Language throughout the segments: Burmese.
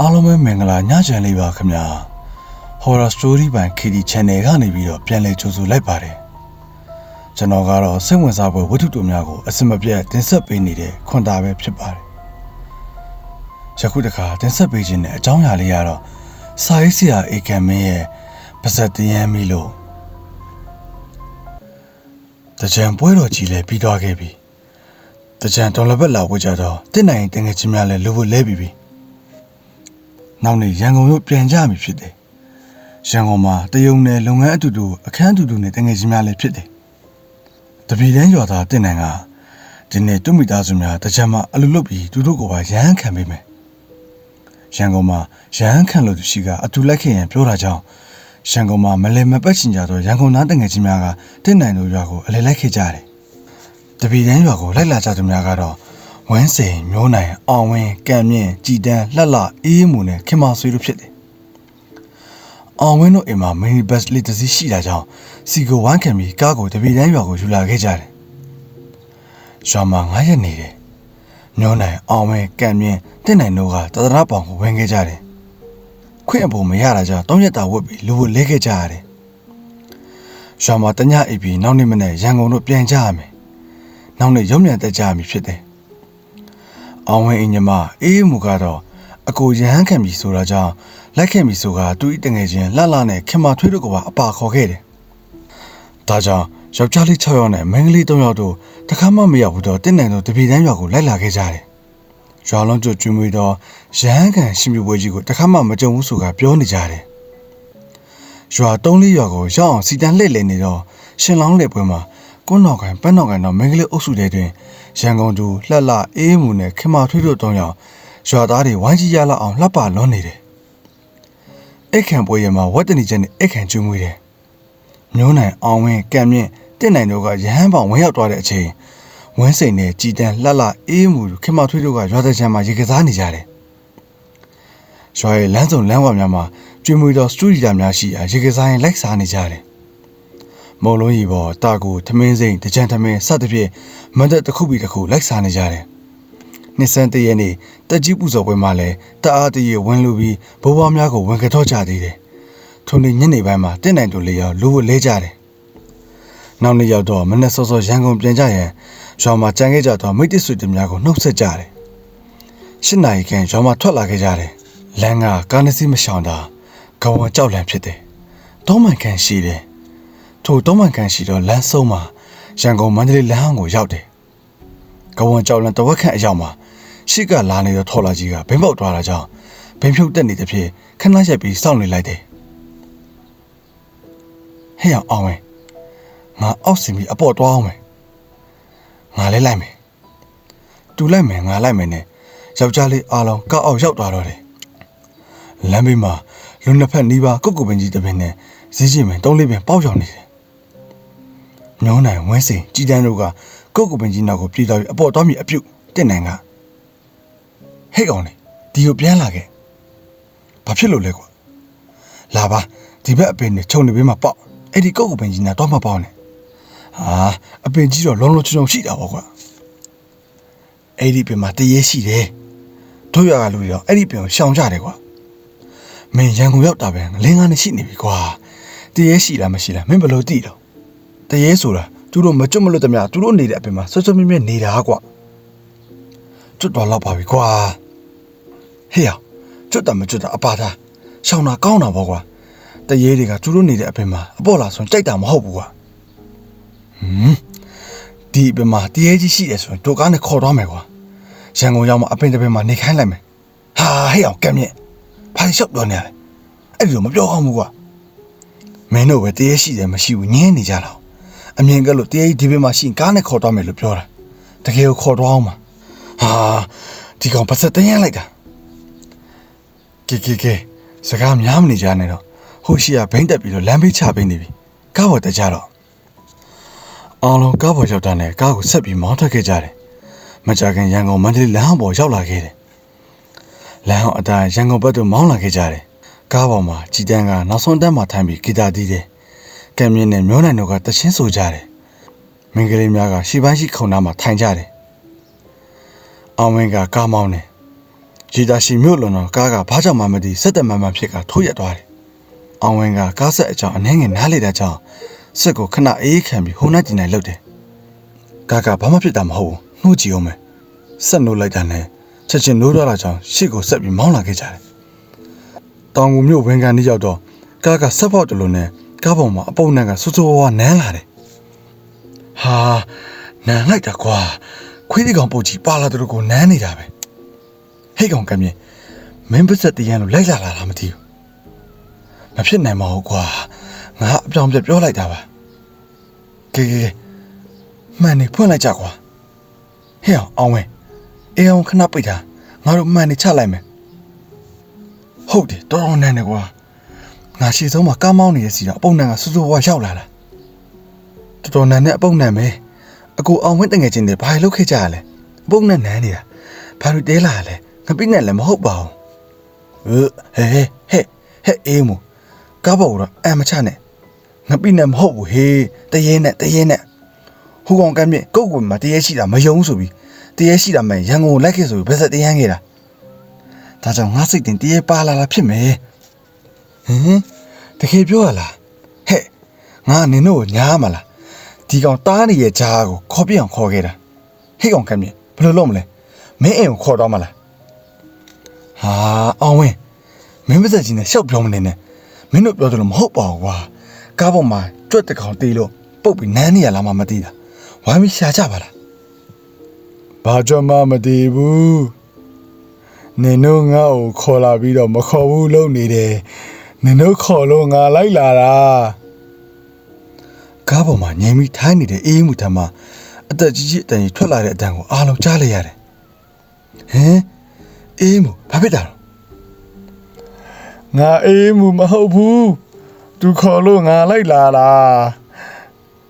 အားလုံးပဲမင်္ဂလာညချမ်းလေးပါခင်ဗျာ Horror Story 版 KD Channel ကနေပြီးတော့ပြန်လည်ကြိုဆိုလိုက်ပါတယ်ကျွန်တော်ကတော့စိတ်ဝင်စားဖွယ်ဝတ္ထုတို့များကိုအစမပြတ်တင်ဆက်ပေးနေတဲ့ခွန်တာပဲဖြစ်ပါတယ်ယခုတခါတင်ဆက်ပေးခြင်းတဲ့အကြောင်းအရာလေးကတော့စာရေးဆရာအေကံမင်းရဲ့ပါဇက်တရမ်းမီလို့တကြံပွဲတော်ကြီးလည်းပြီးသွားခဲ့ပြီတကြံတော်လဘက်လာဝကြတော့တစ်နိုင်တငယ်ချင်းများလည်းလိုဖို့လဲပြီးပြီ နောက်နေ့ရန်ကုန်မြို့ပြန်ကြပြီဖြစ်တယ်။ရန်ကုန်မှာတယုံနယ်လုပ်ငန်းအတူတူအခန်းအတူတူနဲ့တငယ်ချင်းများလည်းဖြစ်တယ်။တပီတန်းရွာသားတင်နိုင်ကဒီနေ့တုမိသားစုများတကြမ်းမှာအလူလုတ်ပြီးသူတို့ကိုပါရဟန်းခံပေးမယ်။ရန်ကုန်မှာရဟန်းခံလို့သူရှိကအတူလိုက်ခင်ရန်ပြောတာကြောင့်ရန်ကုန်မှာမလဲမပတ်ချင်ကြတော့ရန်ကုန်သားတငယ်ချင်းများကတင်နိုင်တို့ရွာကိုအလဲလိုက်ခဲ့ကြတယ်။တပီတန်းရွာကိုလိုက်လာကြသူများကတော့ ဝင်းစိန်မျိုးနိုင်အောင်ဝင်းကံမြင့်ကြည်တန်းလှလှအေးမှုနဲ့ခင်မဆွေးတို့ဖြစ်တယ်။အောင်ဝင်းတို့အိမ်မှာမီနီဘတ်လေးတစ်စီးရှိတာကြောင့်စီကိုဝမ်းခံပြီးကားကိုတပီတန်းရွာကိုယူလာခဲ့ကြတယ်။ရွာမှာ9ရက်နေတယ်။မျိုးနိုင်အောင်ဝင်းကံမြင့်တင့်နိုင်တို့ကတသနာပေါင်ကိုဝင်ခဲ့ကြတယ်။ခွင့်အဖို့မရတာကြောင့်တောင်းရက်တာဝတ်ပြီးလူကိုလဲခဲ့ကြရတယ်။ရွာမှာတညအိပ်ပြီးနောက်နေ့မနေ့ရန်ကုန်တို့ပြန်ကြရမယ်။နောက်နေ့ရုံမြန်တက်ကြရမည်ဖြစ်တယ်။ အောင်ဝင်အင်ညမအေးမူကတော့အကိုရဟန်းခံပြီဆိုတာကြောင့်လိုက်ခဲ့ပြီဆိုတာသူ့ဤတငယ်ချင်းလှလှနဲ့ခင်မထွေးတို့ကပါအပါခေါ်ခဲ့တယ်။ဒါကြောင့်ယောက်ျားလေး6ယောက်နဲ့မိန်းကလေး3ယောက်တို့တခါမှမရောက်ဘူးတော့တင်းနိုင်တို့တပီတန်းရွာကိုလိုက်လာခဲ့ကြတယ်။ရွာလုံးကျွတ်ကျွေးမွေးတော့ရဟန်းခံရှင်ပြပွဲကြီးကိုတခါမှမကြုံဘူးဆိုတာပြောနေကြတယ်။ရွာ၃လေးရွာကိုရောက်အောင်စီတန်းလှည့်လည်နေတော့ရှင်လောင်းလေပွဲမှာကွန်းတော်ကန်ပန်းတော်ကန်တော့မိန်းကလေးအုပ်စုတွေတွင် ရန်ကုန်သူလှလှအေးမှုနဲ့ခင်မထွေးတို့တုံးရောင်ရွာသားတွေဝိုင်းကြီးရလောက်အောင်လှပလွန်းနေတယ်။အိတ်ခံပွဲရမှာဝတ်တနီချက်နဲ့အိတ်ခံကျွေးမွေးတယ်။မျိုးနိုင်အောင်ဝင်းကံမြင့်တင့်နိုင်တို့ကရဟန်းပေါင်ဝင်ရောက်သွားတဲ့အချိန်ဝင်းစိန်နဲ့ကြည်တန်းလှလှအေးမှုခင်မထွေးတို့ကရွာသားချမ်းမှာရေကစားနေကြတယ်။ရွာရဲ့လမ်းစုံလမ်းဝများမှာကျွေးမွေးသောစတူဒီတာများရှိရာရေကစားရင်လိုက်စားနေကြတယ်။မုံလုံးကြီးပေါ်တာကိုထမင်းစိမ့်တကြံထမင်းစသဖြင့် မန္တတစ်ခုပြီးတစ်ခုလိုက်စားနေကြတယ်။နှစ်ဆန်းတရက်နေ့တက်ကြီးပူဇော်ပွဲမှာလည်းတအားတရေဝင်လူပြီးဘိုးဘွားများကိုဝင်ကတော့ကြသေးတယ်။ထိုနေ့ညနေပိုင်းမှာတင့်နိုင်တို့လေးယောက်လူဝလဲကြတယ်။နောက်နေ့ရောက်တော့မနေ့စောစောရန်ကုန်ပြန်ကြရန်ရွာမှာကြံခဲ့ကြတော့မိတ္တဆွေတများကိုနှုတ်ဆက်ကြတယ်။ရှစ်နာရီခန့်ရွာမှာထွက်လာခဲ့ကြတယ်။လမ်းကကားနှစ်စီးမရှောင်တာကဝံကြောက်လန့်ဖြစ်တယ်။တောမှန်ကန်ရှိတယ်။ထိုတောမှန်ကန်ရှိတော့လမ်းဆုံးမှာ ရန်ကုန်မန္တလေးလမ်းဟောင်းကိုရောက်တယ်။ကဝန်ကြောက်လန်တဝက်ခန့်အရောက်မှာရှေ့ကလာနေတော့ထော်လာကြီးကဘိမ့်ပေါက်သွားတာကြောင့်ဘိမ့်ဖြုတ်တက်နေတဲ့ဖြစ်ခဏရက်ပြီးစောင့်နေလိုက်တယ်။ဟဲ့အောင်အောင်ဝင်ငါအောက်စီမီအပေါ်သွားအောင်မယ်။ငါလည်းလိုက်မယ်။တူလိုက်မယ်ငါလိုက်မယ်နဲ့ယောက်ျားလေးအားလုံးကောက်အောက်ရောက်သွားတော့တယ်။လမ်းဘေးမှာလူနှစ်ဖက်နီးပါးကုတ်ကုတ်ပင်ကြီးတစ်ပင်နဲ့ဈေးချင်းပင်တုံးလေးပင်ပေါက်ရောက်နေတယ်။ ညောင်းနိုင်ဝင်းစိန်ကြည်တန်းတို့ကကုတ်ကုတ်ပင်ကြီးနောက်ကိုပြေးသွားပြီးအပေါ်သွားမြည်အပြုတ်တက်နိုင်ကဟဲ့ကောင်လေဒီကိုပြန်လာခဲ့ဘာဖြစ်လို့လဲကွာလာပါဒီဘက်အပင်နဲ့ခြုံနေပေးမှာပေါ့အဲ့ဒီကုတ်ကုတ်ပင်ကြီးနာတော့မပေါင်းနဲ့ဟာအပင်ကြီးတော့လုံးလုံးချုံချုံရှိတာပေါ့ကွာအဲ့ဒီပင်မှာတရေရှိတယ်တို့ရကလူတွေတော့အဲ့ဒီပင်ကိုရှောင်ကြတယ်ကွာမင်းရန်ကုန်ရောက်တာပဲလင်းကားနဲ့ရှိနေပြီကွာတရေရှိလားမရှိလားမင်းဘယ်လိုသိတော့ တရေဆိုတာသူတို့မကျွတ်မလွတ်တမျှသူတို့နေတဲ့အပြင်မှာဆွဆွမြဲမြဲနေတာကွာကျွတ်တော်တော့ပါပြီကွာဟေ့ရကျွတ်တာမကျွတ်တာအပါသားရှောင်းတာကောင်းတာပေါ့ကွာတရေတွေကသူတို့နေတဲ့အပြင်မှာအပေါ်လာဆိုကြိုက်တာမဟုတ်ဘူးကွာဟွန်းဒီအပြင်မှာတရေကြီးရှိတယ်ဆိုရင်တို့ကားနဲ့ခေါ်သွားမယ်ကွာရန်ကုန်ရောက်မှအပင်တစ်ပင်မှာနေခိုင်းလိုက်မယ်ဟာဟေ့အောင်ကံမြင့်ဘာလျှောက်တော့နေရလဲအဲ့ဒီတော့မပြောကောင်းဘူးကွာမင်းတို့ပဲတရေရှိတယ်မရှိဘူးညင်းနေကြတာ။ အမြင်ကလို့တရေကြီးဒီဘက်မှာရှိရင်ကားနဲ့ခေါ်သွားမယ်လို့ပြောတာ။တကယ်ကိုခေါ်သွားအောင်ပါ။ဟာဒီကောင်ပတ်သက်တန်းရမ်းလိုက်တာ။ကဲကဲကဲစကားများမနေကြနဲ့တော့ဟိုရှိကဘိမ့်တက်ပြီးတော့လမ်းဘေးချပေးနေပြီ။ကားပေါ်တက်ကြတော့အောင်လုံးကားပေါ်ရောက်တာနဲ့ကားကိုဆက်ပြီးမောင်းထွက်ခဲ့ကြတယ်။မကြခင်ရန်ကုန်မန္တလေးလမ်းပေါ်ရောက်လာခဲ့တယ်။လမ်းအောင်အတိုင်းရန်ကုန်ဘက်သို့မောင်းလာခဲ့ကြတယ်။ကားပေါ်မှာကြည်တန်းကနောက်ဆုံးတက်မှာထိုင်ပြီးဂီတာတီးတယ်။ ကံမြင့်နဲ့မျိုးနိုင်တို့ကတချင်းဆိုကြတယ်။မင်းကလေးများကရှီပိုင်းရှိခုံနာမှာထိုင်ကြတယ်။အောင်ဝင်းကကားမောင်းတယ်ရေတာရှိမြို့လွန်တော့ကားကဘာကြောင့်မှမသိစက်တက်မှန်မှန်ဖြစ်ကထိုးရက်သွားတယ်။အောင်ဝင်ကကားဆက်အကြောင်းအနှဲငယ်နားလေတဲ့ကြောင့်စစ်ကိုခဏအေးခံပြီးဟိုနှက်ကျင်နိုင်လှုပ်တယ်။ကားကဘာမှဖြစ်တာမဟုတ်ဘူး။နှိုးကြည့်အောင်မယ်။ဆက်နိုးလိုက်တာနဲ့ချက်ချင်းနိုးတော့လာကြောင်းရှေ့ကိုဆက်ပြီးမောင်းလာခဲ့ကြတယ်။တောင်ကူမြို့ဝင်ကန်နေရောက်တော့ကားကဆက်ပေါက်တလို့နဲ့ ကားပေါ်မှာအပုံနဲ့ကဆူဆူဝါးဝါနန်းလာတယ်။ဟာနန်းလိုက်တာကွာခွေးဒီကောင်ပုတ်ကြီးပါလာတဲ့ကိုနန်းနေတာပဲ။ဟိတ်ကောင်ကမြင်မင်းပါစက်တရန်လို့လိုက်လာလာလားမသိဘူးမဖြစ်နိုင်ပါဘူးကွာငါအပြောင်ပြပြောလိုက်တာပါကဲကဲကဲမှန်နေဖွင့်လိုက်ကြကွာဟဲ့အောင်အောင်ဝဲအေးအောင်ခဏပိတ်တာငါတို့မှန်နေချလိုက်မယ်ဟုတ်တယ်တော်တော်နန်းနေကွာ ငါရှေ့ဆုံးမှာကားမောင်းနေတဲ့စီတော့အပုံနန်းကစူးစူးဝါရောက်လာတာတော်တော်နန်းနဲ့အပုံနန်းပဲအကူအောင်ဝင်းတငယ်ချင်းတွေဘာလို့ခဲ့ကြရလဲအပုံနန်းနန်းနေတာဘာလို့တဲလာရလဲငပိနဲ့လည်းမဟုတ်ပါဘူးဟဲ့ဟဲ့ဟဲ့ဟဲ့အေးမကားပေါ်တော့အမချနဲ့ငပိနဲ့မဟုတ်ဘူးဟေးတရေနဲ့တရေနဲ့ဟိုကောင်ကမ်းမြင့်ကုတ်ကွယ်မှာတရေရှိတာမယုံဆိုပြီးတရေရှိတာမှရန်ကုန်ကိုလိုက်ခဲ့ဆိုပြီးဘယ်ဆက်တရမ်းခဲ့တာဒါကြောင့်ငါစိတ်တင်တရေပါလာလာဖြစ်မယ် ဟင်တကယ်ပြောရလားဟဲ့ငါနင်တို့ကိုညားမလားဒီကောင်တားနေရဲ့ကြားကိုခေါ်ပြအောင်ခေါ်ခဲ့တာဟဲ့ကောင်ကမ်းမြင့်ဘယ်လိုလုပ်မလဲမင်းအိမ်ကိုခေါ်တော့မလားဟာအောင်ဝင်မင်းမစက်ကြီးနဲ့ရှောက်ပြောမနေနဲ့မင်းတို့ပြောတယ်လို့မဟုတ်ပါဘူးကွာကားပေါ်မှာကြွက်တကောင်တေးလို့ပုတ်ပြီးနန်းနေရလားမှမသိတာဝိုင်းပြီးရှာကြပါလားဘာကြွမှမသိဘူးနင်တို့ငါ့ကိုခေါ်လာပြီးတော့မခေါ်ဘူးလို့နေတယ် နင်တို့ခေါ်လို့ငါလိုက်လာတာကားပေါ်မှာငြိမ်ပြီးထိုင်းနေတဲ့အေးမှုထမ်းမှာအသက်ကြီးကြီးအတန်ကြီးထွက်လာတဲ့အတန်ကိုအားလုံးကြားလိုက်ရတယ်ဟင်အေးမူဘာဖြစ်တာလဲငါအေးမူမဟုတ်ဘူးသူခေါ်လို့ငါလိုက်လာတာ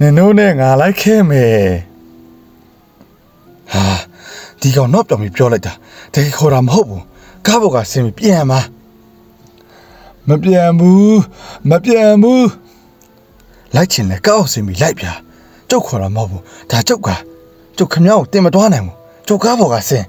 နင်တို့နဲ့ငါလိုက်ခဲမယ်ဟာဒီကောင်တော့ပြောင်ပြီးပြောလိုက်တာတကယ်ခေါ်တာမဟုတ်ဘူးကားဘောကဆင်းပြီးပြန်มา မပြန်ဘူးမပြန်ဘူးလိုက်ချင်လဲကောက်ဆင်းပြီးလိုက်ပြကျုပ်ခေါ်တာမဟုတ်ဘူးဒါကျုပ်ကကျုပ်ခမ ्या ကိုတင်မသွားနိုင်ဘူးကျုပ်ကားဘောကဆင်း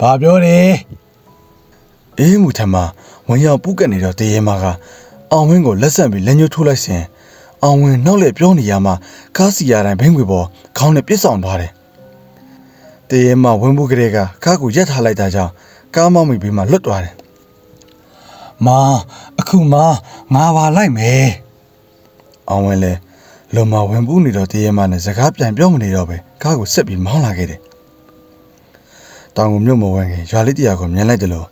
ဘာပြောတယ်အေးမူထမဝင်ရောက်ပုတ်ကက်နေတော့တရေမာကအောင်ဝင်းကိုလက်ဆက်ပြီးလက်ညှိုးထိုးလိုက်စဉ်အောင်ဝင်းနောက်လက်ပြောနေရမှာကားစီရတိုင်းဘင်းခွေပေါ်ခေါင်းနဲ့ပြစ်ဆောင်သွားတယ်တရေမာဝင်းပုတ်ကလေးကကားကိုရက်ထားလိုက်တာကြောင့်ကားမောင်းမိပြီးမှလွတ်သွားတယ် မာအခုမာငါပါလိုက်မယ်အောင်ဝင်လဲလုံမဝင်ပူးနေတော့တရေမနဲ့စကားပြန်ပြောမနေတော့ပဲကားကိုဆက်ပြီးမောင်းလာခဲ့တယ်တောင်ကိုမြို့မဝင်ခင်ရွာလေးတရာကိုမြင်လိုက်တယ်လို့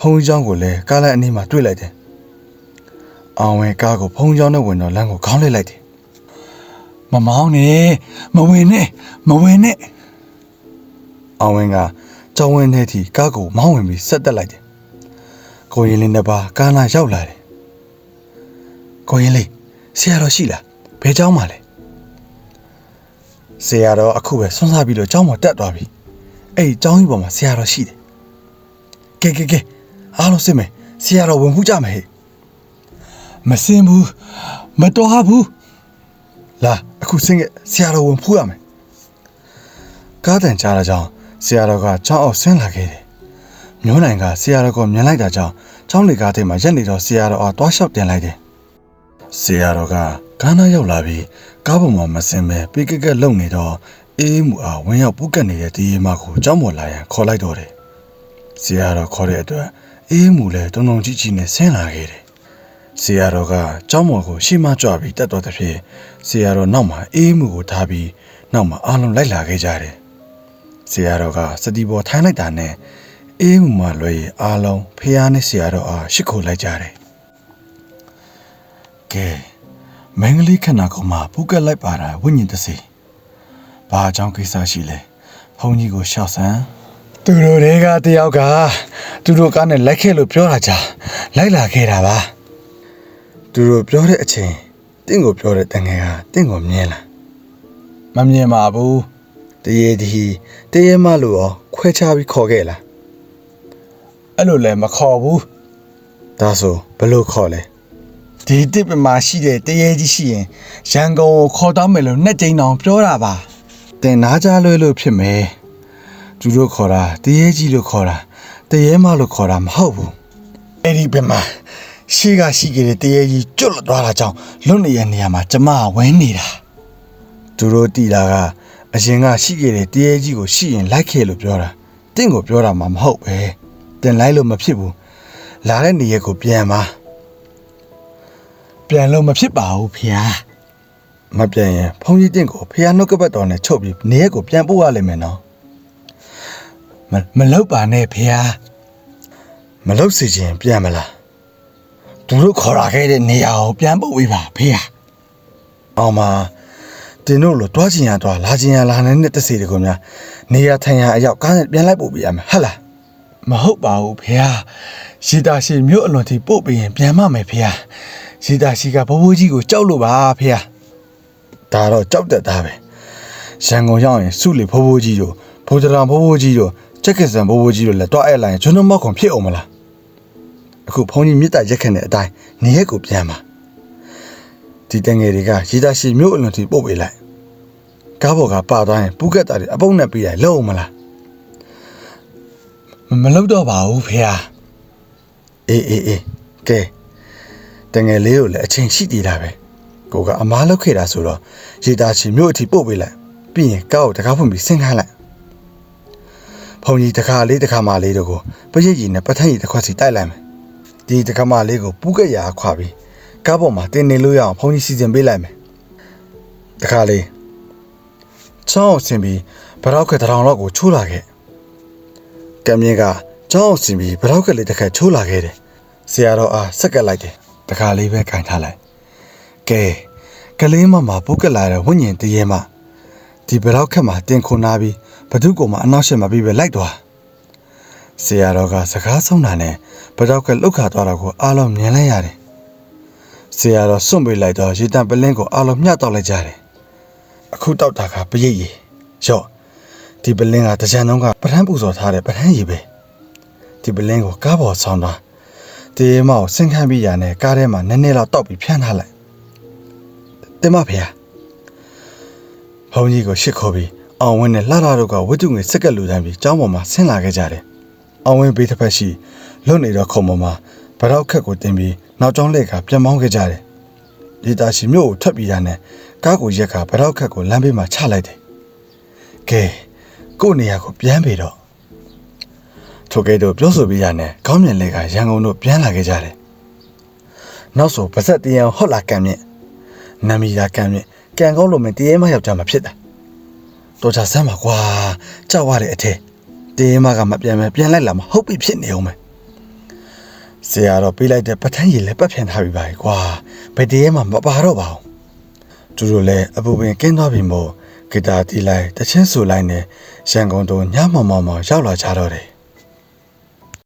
ဖုံးချောင်းကိုလည်းကားလိုက်အနီးမှာတွေ့လိုက်တယ်အောင်ဝင်ကားကိုဖုံးချောင်းနဲ့ဝင်တော့လမ်းကိုခေါင်းလိုက်လိုက်တယ်မမောင်းနဲ့မဝင်နဲ့မဝင်နဲ့အောင်ဝင်ကကျောင်းဝင်းထဲထိကားကိုမောင်းဝင်ပြီးဆက်တက်လိုက်တယ် ကိုရင်လေးနှစ်ပါးကားနာရောက်လာတယ်။ကိုရင်လေးဆရာတော်ရှိလားဘယ်เจ้าမှလဲဆရာတော်အခုပဲဆွမ်းစားပြီးတော့เจ้าမတက်သွားပြီ။ အဲ့ဒီကျောင်းကြီးပေါ်မှာဆရာတော်ရှိတယ်။ကဲကဲကဲအားလုံးစစ်မယ်ဆရာတော်ဝင်မှုကြမယ်ဟဲ့။မစင်ဘူးမတော်ဘူး။လာအခုစင်ကဆရာတော်ဝင်ဖူးရမယ်။ကားတန်ကြားတာကြောင့်ဆရာတော်ကကျောင်းအောင်ဆင်းလာခဲ့တယ်။ မျိုးနိုင်ကဆရာတော်ကိုမြင်လိုက်တာကြောင့်ကျောင်းလေကားထဲမှာရက်နေတော့ဆရာတော်အားတွားလျှောက်တင်လိုက်တယ်။ဆရာတော်ကကားနာရောက်လာပြီးကားပေါ်မှာမစင်ပဲပိကက်ကက်လုံနေတော့အေးမှုအားဝင်းရောက်ပုတ်ကတ်နေတဲ့ဒီမကိုကြောင်းပေါ်လာရန်ခေါ်လိုက်တော့တယ်။ဆရာတော်ခေါ်တဲ့အတွက်အေးမှုလည်းတုံတုံကြီးကြီးနဲ့ဆင်းလာခဲ့တယ်။ဆရာတော်ကကြောင်းပေါ်ကိုရှေ့မှကြွပြီးတက်တော်တဲ့ဖြစ်ဆရာတော်နောက်မှာအေးမှုကိုထားပြီးနောက်မှာအားလုံးလိုက်လာခဲ့ကြတယ်။ဆရာတော်ကစတီပေါ်ထိုင်းလိုက်တာနဲ့ အေးမှုမှလွယ်ရအားလုံးဖះနဲ့ဆရာတော်အားရှ िख ိုလိုက်ကြတယ်။ကဲမင်္ဂလိခဏကောင်မှာပုတ်ကတ်လိုက်ပါတာဝိညာဉ်တစေ။ဘာအကြောင်းကိစ္စရှိလဲဘုန်းကြီးကိုရှောက်ဆန်းသူတို့တွေကတယောက်ကသူတို့ကားနဲ့လိုက်ခဲ့လို့ပြောတာကြာလိုက်လာခဲ့တာပါသူတို့ပြောတဲ့အချိန်တင့်ကိုပြောတဲ့တန်ငယ်ကတင့်ကိုမြင်လာမမြင်ပါဘူးတရေဒီတရေမလို့ရောခွဲခြားပြီးခေါ်ခဲ့လား အဲ့လိုလည်းမခေါ်ဘူးဒါဆိုဘယ်လိုခေါ်လဲဒီတစ်ပမာရှိတဲ့တရေကြီးရှိရင်ရန်ကုန်ကိုခေါ်တော့မယ်လို့နှစ်ကြိမ်တောင်ပြောတာပါတင်နာကြလွဲလို့ဖြစ်မယ်သူတို့ခေါ်တာတရေကြီးလို့ခေါ်တာတရေမလို့ခေါ်တာမဟုတ်ဘူးအဲ့ဒီဘက်မှာရှိကရှိကြတဲ့တရေကြီးကျွတ်လွတ်သွားတာကြောင့်လွတ်နေရနေရာမှာကျမကဝဲနေတာသူတို့တီတာကအရင်ကရှိကြတဲ့တရေကြီးကိုရှိရင်လိုက်ခဲ့လို့ပြောတာတင့်ကိုပြောတာမှမဟုတ်ပဲ တင်လိုက်လို့မဖြစ်ဘူးလာတဲ့နေရက်ကိုပြန်ပါပြန်လို့မဖြစ်ပါဘူးဖေဟာမပြန်ရင်ဖုန်းကြီးတင့်ကိုဖေဟာနှုတ်ကပတ်တော်နဲ့ချုပ်ပြီးနေရက်ကိုပြန်ပို့ရလိမ့်မယ်နော်မမလောက်ပါနဲ့ဖေဟာမလောက်စီခြင်းပြန်မလားသူတို့ခေါ်လာခဲ့တဲ့နေရာကိုပြန်ပို့ပေးပါဖေဟာအောင်မတင်တို့လိုတွားချင်ရတွားလာချင်ရလာနေတဲ့တစီတကူများနေရာထိုင်ရာအရောက်ကားနဲ့ပြန်လိုက်ပို့ပေးရမယ်ဟဟလား မဟုတ်ပါဘူးဖေဟာရှိတာရှိမြို့အလွန်ထိပို့ပေးရင်ပြန်မမယ်ဖေဟာရှိတာရှိကဘဘိုးကြီးကိုကြောက်လို့ပါဖေဟာဒါတော့ကြောက်တတ်တာပဲရန်ကုန်ရောက်ရင်စုလေဘဘိုးကြီးတို့ဘိုးတရောင်ဘဘိုးကြီးတို့ချက်ကစံဘဘိုးကြီးတို့လည်းတွားအဲ့လိုက်ရင်ကျွန်တော်မောက်ခွန်ဖြစ်အောင်မလားအခုဘုန်းကြီးမြစ်တာရက်ခက်တဲ့အတိုင်းနေရက်ကိုပြန်ပါဒီတငယ်တွေကရေတာရှိမြို့အလွန်ထိပို့ပေးလိုက်ကားပေါ်ကပါသွားရင်ပူကက်တာတွေအပုံနဲ့ပြီးလိုက်လုံးအောင်မလား မမလုပ်တော့ပါဘူးဖေဟာအေးအေးအေးကဲတငယ်လေးကိုလည်းအချိန်ရှိသေးတာပဲကိုကအမားလောက်ခဲ့တာဆိုတော့ရေတာရှိမြို့အထိပို့ပေးလိုက်ပြီးရင်ကားကိုတကားဖွင့်ပြီးဆင်းခိုင်းလိုက်ဖုန်ကြီးတစ်ခါလေးတစ်ခါမလေးတို့ကိုပရိတ်ကြီးနဲ့ပထန်းကြီးတစ်ခွက်စီတိုက်လိုက်မယ်ဒီတစ်ခါမလေးကိုပူးကက်ရာခွာပြီးကားပေါ်မှာတင်နေလို့ရအောင်ဖုန်ကြီးစီစဉ်ပေးလိုက်မယ်တစ်ခါလေးချောင်းဆင်ပြီးဗရောက်ခက်တစ်ထောင်လောက်ကိုချိုးလာခဲ့ ကံမြင့်ကချောင်းဆင်ပြီးဗရောက်ခက်လေးတစ်ခါချိုးလာခဲ့တယ်ဆရာတော်အားဆက်ကပ်လိုက်တယ်တစ်ခါလေးပဲခြင်ထားလိုက်ကဲကလေးမမပုတ်ကက်လာတဲ့ဝိညာဉ်တရေမဒီဘလောက်ခက်မှာတင်ခုန်နာပြီးဘသူကမှအနောက်ရှက်မပြီးပဲလိုက်သွားဆရာတော်ကစကားဆုံးတာနဲ့ဘတောက်ကလှုပ်ခါသွားတာကိုအားလုံးမြင်လိုက်ရတယ်ဆရာတော်စွန့်ပေးလိုက်တော့ရေတံပလင်းကိုအားလုံးမျှတောက်လိုက်ကြတယ်အခုတောက်တာကပရိတ်ရည်ရော့ ဒီပလင်းကတကြံလုံးကပထန်းပူဇော်ထားတဲ့ပထန်းရည်ပဲဒီပလင်းကိုကားပေါ်ဆောင်းသွားတေးမောက်ဆင်းခန်းပြီးရနဲ့ကားထဲမှာနည်းနည်းလောက်တောက်ပြီးဖြန်းထားလိုက်တင်မဖေဟာဘုန်းကြီးကိုရှစ်ခေါ်ပြီးအောင်ဝင်းနဲ့လှလှတို့ကဝတ္ထုငွေစက်ကလူတန်းပြီးကျောင်းပေါ်မှာဆင်းလာခဲ့ကြတယ်။အောင်ဝင်းဘေးတစ်ဖက်ရှိလွတ်နေတော့ခုံပေါ်မှာဗရောက်ခက်ကိုတင်ပြီးနောက်ကျောင်းလက်ကပြန်မောင်းခဲ့ကြတယ်။ဒီတာရှိမြို့ကိုထွက်ပြီးတာနဲ့ကားကိုရက်ကဗရောက်ခက်ကိုလမ်းဘေးမှာချလိုက်တယ်။ကဲ ကို့နေရာကိုပြန်ပြီတော့ထိုကဲတော့ပြောဆိုပြီးရနဲ့ခေါင်းမြင်လက်ကရန်ကုန်တို့ပြန်လာခဲ့ကြတယ်။နောက်ဆိုပါဆက်တရားဟော့လာကံမြင့်နမီလာကံမြင့်ကံကောင်းလို့မင်းတရေမယောက်ျားမဖြစ်တာတော်ချာဆမ်းပါကွာကြောက်ရတဲ့အထက်တရေမကမပြန်မဲပြန်လိုက်လာမဟုတ်ပြီဖြစ်နေအောင်မယ်ဆရာတော်ပေးလိုက်တဲ့ပဋ္ဌာန်းရည်လည်းပတ်ဖြန်ထားပြီးပါ යි ကွာဘယ်တရေမှမပါတော့ပါဘူးသူတို့လည်းအပူပင်ကင်းသွားပြီမို့ ဂီတာတီးလိုက်တချင်းဆူလိုက်နဲ့ရန်ကုန်တို့ညမောင်မောင်မောင်ရောက်လာကြတော့တယ်